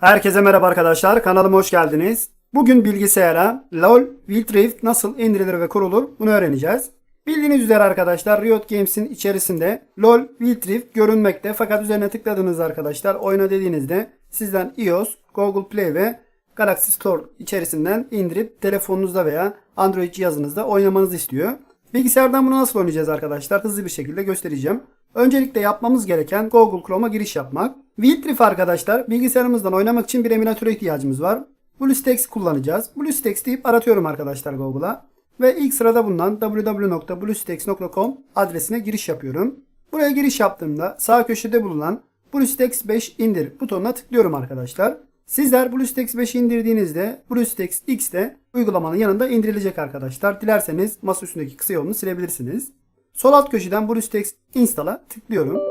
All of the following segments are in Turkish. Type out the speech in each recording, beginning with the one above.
Herkese merhaba arkadaşlar. Kanalıma hoş geldiniz. Bugün bilgisayara LoL Wild Rift nasıl indirilir ve kurulur bunu öğreneceğiz. Bildiğiniz üzere arkadaşlar Riot Games'in içerisinde LoL Wild Rift görünmekte. Fakat üzerine tıkladığınız arkadaşlar oyna dediğinizde sizden iOS, Google Play ve Galaxy Store içerisinden indirip telefonunuzda veya Android cihazınızda oynamanızı istiyor. Bilgisayardan bunu nasıl oynayacağız arkadaşlar? Hızlı bir şekilde göstereceğim. Öncelikle yapmamız gereken Google Chrome'a giriş yapmak. Wild Rift arkadaşlar bilgisayarımızdan oynamak için bir emülatöre ihtiyacımız var. BlueStacks kullanacağız. BlueStacks deyip aratıyorum arkadaşlar Google'a. Ve ilk sırada bulunan www.bluestacks.com adresine giriş yapıyorum. Buraya giriş yaptığımda sağ köşede bulunan BlueStacks 5 indir butonuna tıklıyorum arkadaşlar. Sizler BlueStacks 5 indirdiğinizde BlueStacks X de uygulamanın yanında indirilecek arkadaşlar. Dilerseniz masa üstündeki kısa yolunu silebilirsiniz. Sol alt köşeden BlueStacks Install'a tıklıyorum.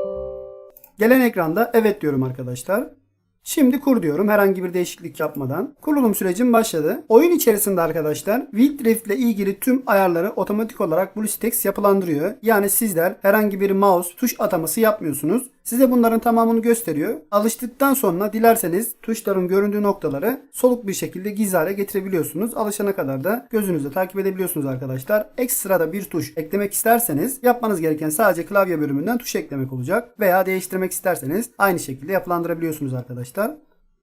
Gelen ekranda evet diyorum arkadaşlar. Şimdi kur diyorum herhangi bir değişiklik yapmadan. Kurulum sürecim başladı. Oyun içerisinde arkadaşlar Wild Rift ile ilgili tüm ayarları otomatik olarak BlueStacks yapılandırıyor. Yani sizler herhangi bir mouse tuş ataması yapmıyorsunuz. Size bunların tamamını gösteriyor. Alıştıktan sonra dilerseniz tuşların göründüğü noktaları soluk bir şekilde gizli hale getirebiliyorsunuz. Alışana kadar da gözünüzle takip edebiliyorsunuz arkadaşlar. Ekstra da bir tuş eklemek isterseniz yapmanız gereken sadece klavye bölümünden tuş eklemek olacak. Veya değiştirmek isterseniz aynı şekilde yapılandırabiliyorsunuz arkadaşlar.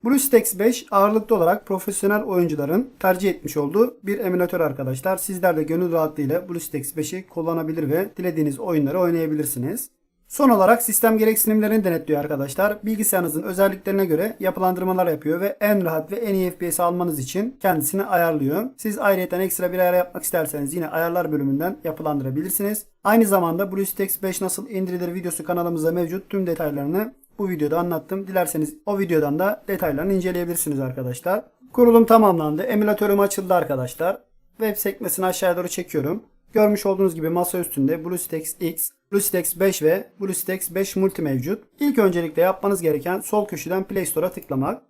BlueStacks 5 ağırlıklı olarak profesyonel oyuncuların tercih etmiş olduğu bir emülatör arkadaşlar. Sizler de gönül rahatlığıyla BlueStacks 5'i kullanabilir ve dilediğiniz oyunları oynayabilirsiniz. Son olarak sistem gereksinimlerini denetliyor arkadaşlar. Bilgisayarınızın özelliklerine göre yapılandırmalar yapıyor ve en rahat ve en iyi FPS almanız için kendisini ayarlıyor. Siz ayrıca ekstra bir ayar yapmak isterseniz yine ayarlar bölümünden yapılandırabilirsiniz. Aynı zamanda BlueStacks 5 nasıl indirilir videosu kanalımızda mevcut. Tüm detaylarını bu videoda anlattım. Dilerseniz o videodan da detaylarını inceleyebilirsiniz arkadaşlar. Kurulum tamamlandı. Emülatörüm açıldı arkadaşlar. Web sekmesini aşağıya doğru çekiyorum. Görmüş olduğunuz gibi masa üstünde BlueStacks X, BlueStacks 5 ve BlueStacks 5 Multi mevcut. İlk öncelikle yapmanız gereken sol köşeden Play Store'a tıklamak.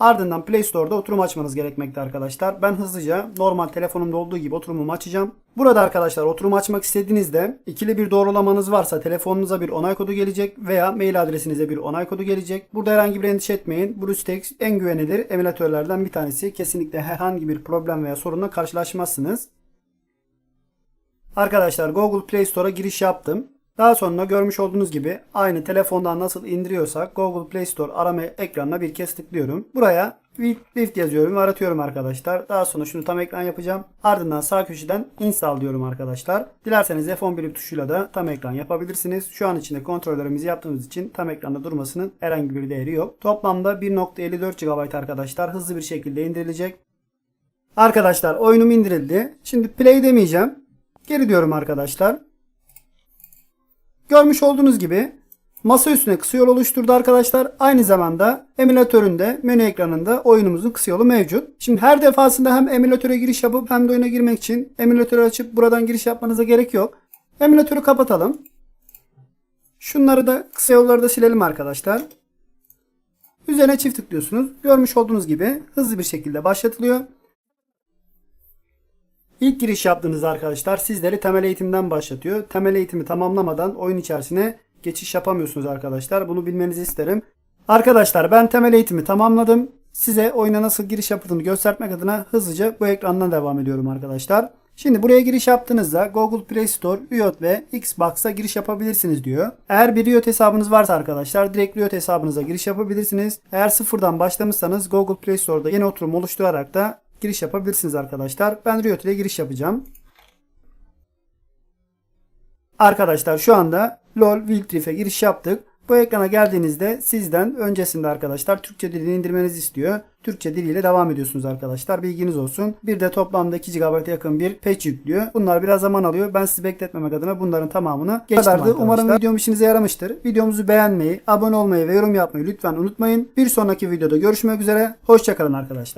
Ardından Play Store'da oturum açmanız gerekmekte arkadaşlar. Ben hızlıca normal telefonumda olduğu gibi oturumumu açacağım. Burada arkadaşlar oturum açmak istediğinizde ikili bir doğrulamanız varsa telefonunuza bir onay kodu gelecek veya mail adresinize bir onay kodu gelecek. Burada herhangi bir endişe etmeyin. BlueStacks en güvenilir emülatörlerden bir tanesi. Kesinlikle herhangi bir problem veya sorunla karşılaşmazsınız. Arkadaşlar Google Play Store'a giriş yaptım. Daha sonra görmüş olduğunuz gibi aynı telefondan nasıl indiriyorsak Google Play Store arama ekranına bir kez tıklıyorum. Buraya Lift yazıyorum ve aratıyorum arkadaşlar. Daha sonra şunu tam ekran yapacağım. Ardından sağ köşeden install diyorum arkadaşlar. Dilerseniz F11 tuşuyla da tam ekran yapabilirsiniz. Şu an içinde kontrollerimizi yaptığımız için tam ekranda durmasının herhangi bir değeri yok. Toplamda 1.54 GB arkadaşlar hızlı bir şekilde indirilecek. Arkadaşlar oyunum indirildi. Şimdi play demeyeceğim. Geri diyorum arkadaşlar. Görmüş olduğunuz gibi masa üstüne kısa yol oluşturdu arkadaşlar. Aynı zamanda emülatöründe menü ekranında oyunumuzun kısa yolu mevcut. Şimdi her defasında hem emülatöre giriş yapıp hem de oyuna girmek için emülatörü açıp buradan giriş yapmanıza gerek yok. Emülatörü kapatalım. Şunları da kısa yolları da silelim arkadaşlar. Üzerine çift tıklıyorsunuz. Görmüş olduğunuz gibi hızlı bir şekilde başlatılıyor. İlk giriş yaptığınız arkadaşlar sizleri temel eğitimden başlatıyor. Temel eğitimi tamamlamadan oyun içerisine geçiş yapamıyorsunuz arkadaşlar. Bunu bilmenizi isterim. Arkadaşlar ben temel eğitimi tamamladım. Size oyuna nasıl giriş yapıldığını göstermek adına hızlıca bu ekrandan devam ediyorum arkadaşlar. Şimdi buraya giriş yaptığınızda Google Play Store, Riot ve Xbox'a giriş yapabilirsiniz diyor. Eğer bir Riot hesabınız varsa arkadaşlar direkt Riot hesabınıza giriş yapabilirsiniz. Eğer sıfırdan başlamışsanız Google Play Store'da yeni oturum oluşturarak da giriş yapabilirsiniz arkadaşlar. Ben Riot ile giriş yapacağım. Arkadaşlar şu anda LoL Wild Rift'e giriş yaptık. Bu ekrana geldiğinizde sizden öncesinde arkadaşlar Türkçe dilini indirmenizi istiyor. Türkçe diliyle devam ediyorsunuz arkadaşlar. Bilginiz olsun. Bir de toplamda 2 GB'a yakın bir patch yüklüyor. Bunlar biraz zaman alıyor. Ben sizi bekletmemek adına bunların tamamını geçtim arkadaşlar. Umarım videom işinize yaramıştır. Videomuzu beğenmeyi, abone olmayı ve yorum yapmayı lütfen unutmayın. Bir sonraki videoda görüşmek üzere. Hoşçakalın arkadaşlar.